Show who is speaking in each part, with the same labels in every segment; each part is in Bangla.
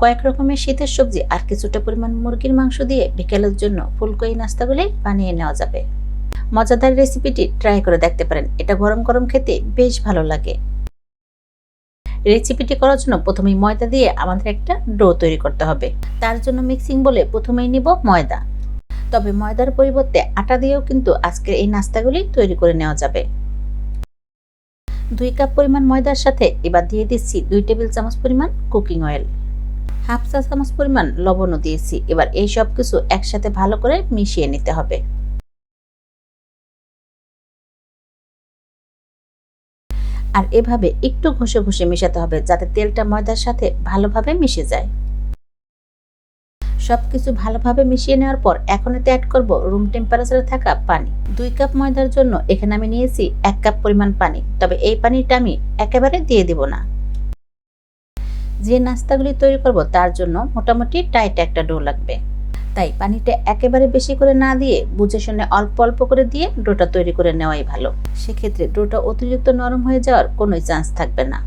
Speaker 1: কয়েক রকমের শীতের সবজি আর কিছুটা পরিমাণ মুরগির মাংস দিয়ে বিকেলের জন্য ফুলকো এই নাস্তাগুলি বানিয়ে নেওয়া যাবে। মজাদার রেসিপিটি ট্রাই করে দেখতে পারেন। এটা গরম গরম খেতে বেশ ভালো লাগে। রেসিপিটি করার জন্য প্রথমেই ময়দা দিয়ে আমাদের একটা ডো তৈরি করতে হবে। তার জন্য মিক্সিং বলে প্রথমেই নিব ময়দা। তবে ময়দার পরিবর্তে আটা দিয়েও কিন্তু আজকের এই নাস্তাগুলি তৈরি করে নেওয়া যাবে। দুই কাপ পরিমাণ ময়দার সাথে এবার দিয়ে দিচ্ছি দুই টেবিল চামচ পরিমাণ কুকিং অয়েল। হাফ চা চামচ পরিমাণ লবণও দিয়েছি। এবার এই সব কিছু একসাথে ভালো করে মিশিয়ে নিতে হবে। আর এভাবে একটু ঘষে ঘষে মেশাতে হবে যাতে তেলটা ময়দার সাথে ভালোভাবে মিশে যায়। সব কিছু ভালোভাবে মিশিয়ে নেওয়ার পর এখন এতে অ্যাড করব রুম টেম্পারেচারে থাকা পানি। দুই কাপ ময়দার জন্য এখানে আমি নিয়েছি এক কাপ পরিমাণ পানি, তবে এই পানিটা আমি একেবারে দিয়ে দিব না। যে নাস্তাগুলি তৈরি করব তার জন্য মোটামুটি টাইট একটা ডো লাগবে। তাই পানিটা একেবারে বেশি করে না দিয়ে বুঝে শুনে অল্প অল্প করে দিয়ে ডোটা তৈরি করে নেওয়াই ভালো। সেক্ষেত্রে ডোটা অতিরিক্ত নরম হয়ে যাওয়ার কোনোই চান্স থাকবে না।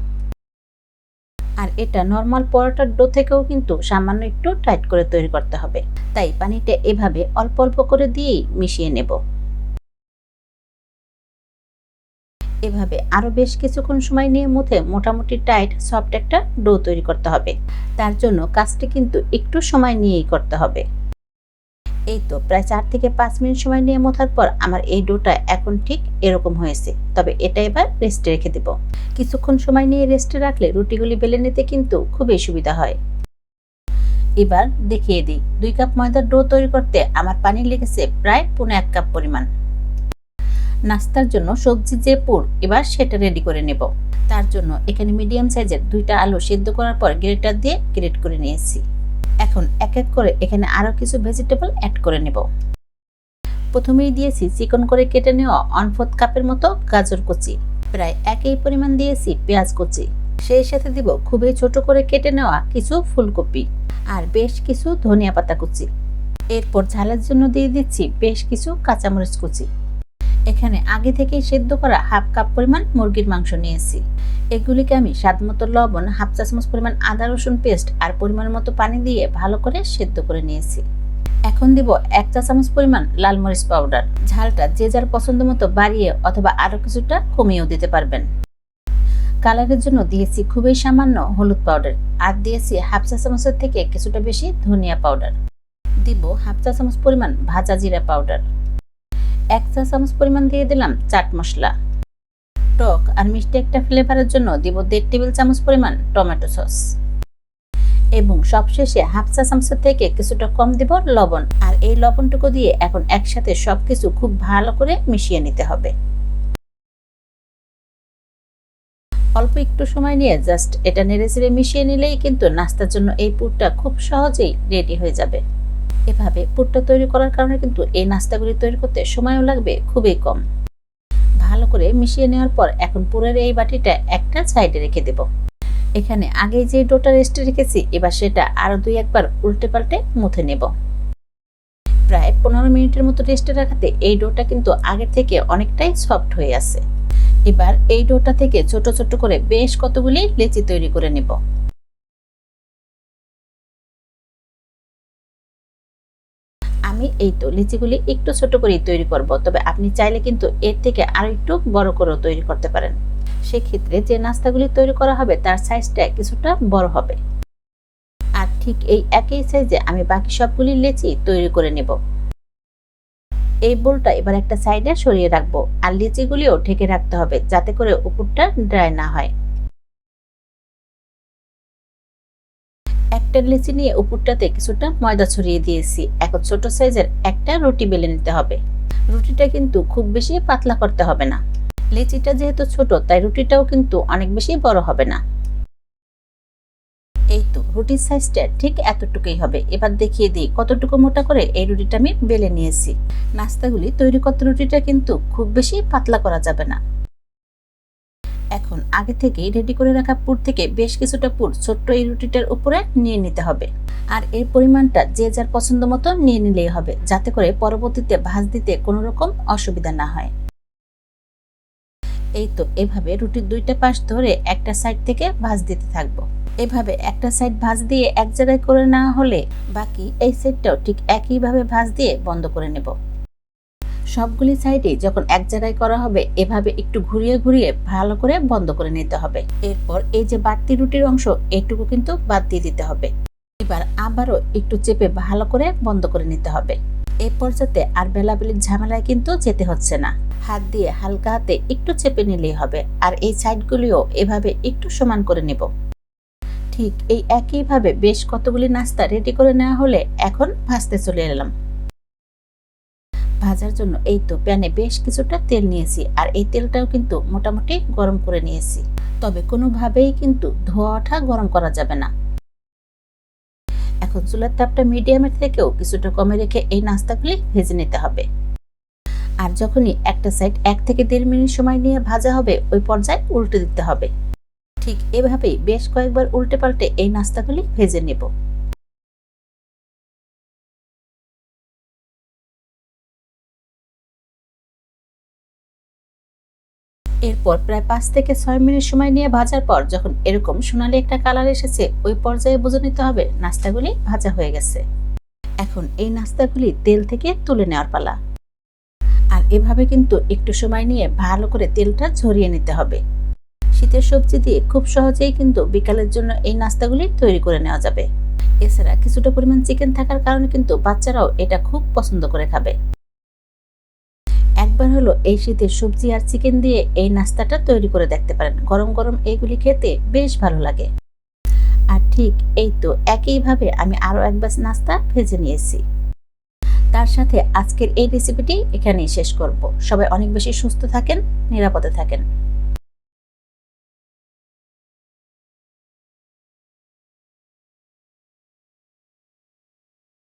Speaker 1: আর এটা নর্মাল পরোটার ডো থেকেও কিন্তু সামান্য একটু টাইট করে তৈরি করতে হবে। তাই পানিটা এভাবে অল্প অল্প করে দিয়েই মিশিয়ে নেব। এভাবে আরও বেশ কিছুক্ষণ সময় নিয়ে মুথে মোটামুটি টাইট, সফট একটা ডো তৈরি করতে হবে। তার জন্য কাজটি কিন্তু একটু সময় নিয়েই করতে হবে। এই তো প্রায় চার থেকে পাঁচ মিনিট সময় নিয়ে মোথার পর আমার এই ডোটা এখন ঠিক এরকম হয়েছে। তবে এটা এবার রেস্টে রেখে দেব। কিছুক্ষণ সময় নিয়ে রেস্টে রাখলে রুটিগুলি বেলে নিতে কিন্তু খুবই সুবিধা হয়। এবার দেখিয়ে দিই, দুই কাপ ময়দার ডো তৈরি করতে আমার পানি লেগেছে প্রায় পনেরো এক কাপ পরিমাণ। নাস্তার জন্য সবজি যে পুর, এবার সেটা রেডি করে নেব। তার জন্য এখানে মিডিয়াম সাইজের দুইটা আলু সিদ্ধ করার পর গ্রেটার দিয়ে গ্রেট করে নিয়েছি। এখন এক এক করে এখানে আরও কিছু ভেজিটেবল অ্যাড করে নেব। প্রথমেই দিয়েছি চিকন করে কেটে নেওয়া অনফোর্থ কাপের মতো গাজর কুচি। প্রায় একই পরিমাণ দিয়েছি পেঁয়াজ কুচি। সেই সাথে দিব খুবই ছোট করে কেটে নেওয়া কিছু ফুলকপি আর বেশ কিছু ধনিয়া পাতা কুচি। এরপর ঝালের জন্য দিয়ে দিচ্ছি বেশ কিছু কাঁচামরিচ কুচি। এখানে আগে থেকেই সেদ্ধ করা হাফ কাপ পরিমাণ মুরগির মাংস নিয়েছি। এগুলিকে আমি স্বাদ মতো লবণ, হাফ চা চামচ পরিমাণ আদা রসুন পেস্ট আর পরিমাণ মতো পানি দিয়ে ভালো করে সেদ্ধ করে নিয়েছি। এখন দিব এক চা চামচ পরিমাণ লাল মরিচ পাউডার। ঝালটা যে যার পছন্দ মতো বাড়িয়ে অথবা আরও কিছুটা কমিয়েও দিতে পারবেন। কালারের জন্য দিয়েছি খুবই সামান্য হলুদ পাউডার আর দিয়েছি হাফ চা চামচের থেকে কিছুটা বেশি ধনিয়া পাউডার। দিব হাফ চা চামচ পরিমাণ ভাজা জিরা পাউডার। এক চা চামচ পরিমাণ দিয়ে দিলাম, চাট মশলা। টক আর মিষ্টি একটা ফ্লেভারের জন্য দিব দেড় টেবিল চামচ পরিমাণ টমেটো সস। এবং সবশেষে হাফ চা চামচের থেকে কিছুটা কম দিব লবণ। আর এই লবণটুকু দিয়ে এখন একসাথে সব কিছু খুব ভালো করে মিশিয়ে নিতে হবে। অল্প একটু সময় নিয়ে জাস্ট এটা নেড়ে চেড়ে মিশিয়ে নিলেই কিন্তু নাস্তার জন্য এই পুরটা খুব সহজেই রেডি হয়ে যাবে। এভাবে পুরটা তৈরি করার কারণে কিন্তু এই নাস্তাগুলি তৈরি করতে সময়ও লাগবে, খুবই কম। ভালো করে মিশিয়ে নেওয়ার পর এখন পুরের এই বাটিটা একটা সাইডে রেখে দেব। এখানে আগে যে ডোটা রেস্টে রেখেছি, এবার সেটা আরও দুই একবার উল্টে পাল্টে মুথে নেব। প্রায় পনেরো মিনিটের মতো রেস্টে রাখাতে এই ডোটা কিন্তু আগের থেকে অনেকটাই সফট হয়ে আছে। এবার এই ডোটা থেকে ছোট ছোট করে বেশ কতগুলি লেচি তৈরি করে নেব। আমি এই তো লিচিগুলি একটু ছোট করেই তৈরি করব। তবে আপনি চাইলে কিন্তু এর থেকে আরও একটু বড় করেও তৈরি করতে পারেন। সেক্ষেত্রে যে নাস্তাগুলি তৈরি করা হবে, তার সাইজটা কিছুটা বড় হবে। আর ঠিক এই একই সাইজে আমি বাকি সবগুলি লেচি তৈরি করে নেব। এই বোলটা এবার একটা সাইডে সরিয়ে রাখব। আর লিচিগুলিও ঢেকে রাখতে হবে, যাতে করে উপরটা ড্রাই না হয়। একটা লিচি নিয়ে উপরটাতে কিছুটা ময়দা ছড়িয়ে দিয়েছি। এখন ছোট সাইজের একটা রুটি বেলে নিতে হবে। রুটিটা কিন্তু খুব বেশি পাতলা করতে হবে না। লিচিটা যেহেতু ছোট, তাই রুটিটাও কিন্তু অনেক বেশি বড় হবে না। এই তো, রুটির সাইজটা ঠিক এতটুকুই হবে। এবার দেখিয়ে দিই কতটুকু মোটা করে এই রুটিটা আমি বেলে নিয়েছি। নাস্তাগুলি তৈরি করতে রুটিটা কিন্তু খুব বেশি পাতলা করা যাবে না। এখন আগে থেকেই রেডি করে রাখা পুর থেকে বেশ কিছুটা পুর ছোট্ট এই রুটিটার উপরে নিয়ে নিতে হবে। আর এর পরিমাণটা যে যার পছন্দ মতো নিয়ে নিলেই হবে, যাতে করে পরবর্তীতে ভাজ দিতে কোনো রকম অসুবিধা না হয়। এই তো এভাবে রুটির দুইটা পাশ ধরে একটা সাইড থেকে ভাজ দিতে থাকব। এভাবে একটা সাইড ভাঁজ দিয়ে এক জায়গায় করে নেওয়া হলে বাকি এই সাইডটাও ঠিক একইভাবে ভাঁজ দিয়ে বন্ধ করে নেব। সবগুলি সাইডে যখন এক জায়গায় করা হবে, এভাবে একটু ঘুরিয়ে ঘুরিয়ে ভালো করে বন্ধ করে নিতে হবে। এরপর এই যে বাড়তি রুটির অংশ, এটুকু কিন্তু বাদ দিয়ে দিতে হবে। এবার আবারও একটু চেপে ভালো করে বন্ধ করে নিতে হবে। এই পর্যাতে আর বেলাবেলির ঝামেলায় কিন্তু যেতে হচ্ছে না। হাত দিয়ে হালকা হাতে একটু চেপে নিলেই হবে, আর এই সাইডগুলিও এভাবে একটু সমান করে নেব। ঠিক এই একইভাবে বেশ কতগুলি নাস্তা রেডি করে নেওয়া হলে এখন ভাজতে চলে এলাম। ভাজার জন্য এই তো প্যানে বেশ কিছুটা তেল নিয়েছি আর এই তেলটাও কিন্তু মোটামুটি গরম করে নিয়েছি। তবে কোনোভাবেই কিন্তু ধোয়া ওঠা গরম করা যাবে না। এখন চুলার তাপটা মিডিয়ামের থেকেও কিছুটা কমে রেখে এই নাস্তাগুলি ভেজে নিতে হবে। আর যখনই একটা সাইড এক থেকে দেড় মিনিট সময় নিয়ে ভাজা হবে, ওই পর্যায়ে উল্টে দিতে হবে। ঠিক এভাবেই বেশ কয়েকবার উল্টে পাল্টে এই নাস্তাগুলি ভেজে নেব। এরপর প্রায় পাঁচ থেকে ছয় মিনিট সময় নিয়ে ভাজার পর যখন এরকম সোনালি একটা কালার এসেছে, ওই পর্যায়ে বুঝে নিতে হবে নাস্তাগুলি ভাজা হয়ে গেছে। এখন এই নাস্তাগুলি তেল থেকে তুলে নেওয়ার পালা। আর এভাবে কিন্তু একটু সময় নিয়ে ভালো করে তেলটা ঝরিয়ে নিতে হবে। শীতের সবজি দিয়ে খুব সহজেই কিন্তু বিকালের জন্য এই নাস্তাগুলি তৈরি করে নেওয়া যাবে। এছাড়া কিছুটা পরিমাণ চিকেন থাকার কারণে কিন্তু বাচ্চারাও এটা খুব পছন্দ করে খাবে। একবার হলো এই শীতে সবজি আর চিকেন দিয়ে এই নাস্তাটা তৈরি করে দেখতে পারেন। গরম গরম এইগুলি খেতে বেশ ভালো লাগে। আর ঠিক এই তো একইভাবে আমি আরও এক ব্যাস নাস্তা ভেজে নিয়েছি। তার সাথে আজকের এই রেসিপিটি এখানেই শেষ করব। সবাই অনেক বেশি সুস্থ থাকেন, নিরাপদে থাকেন।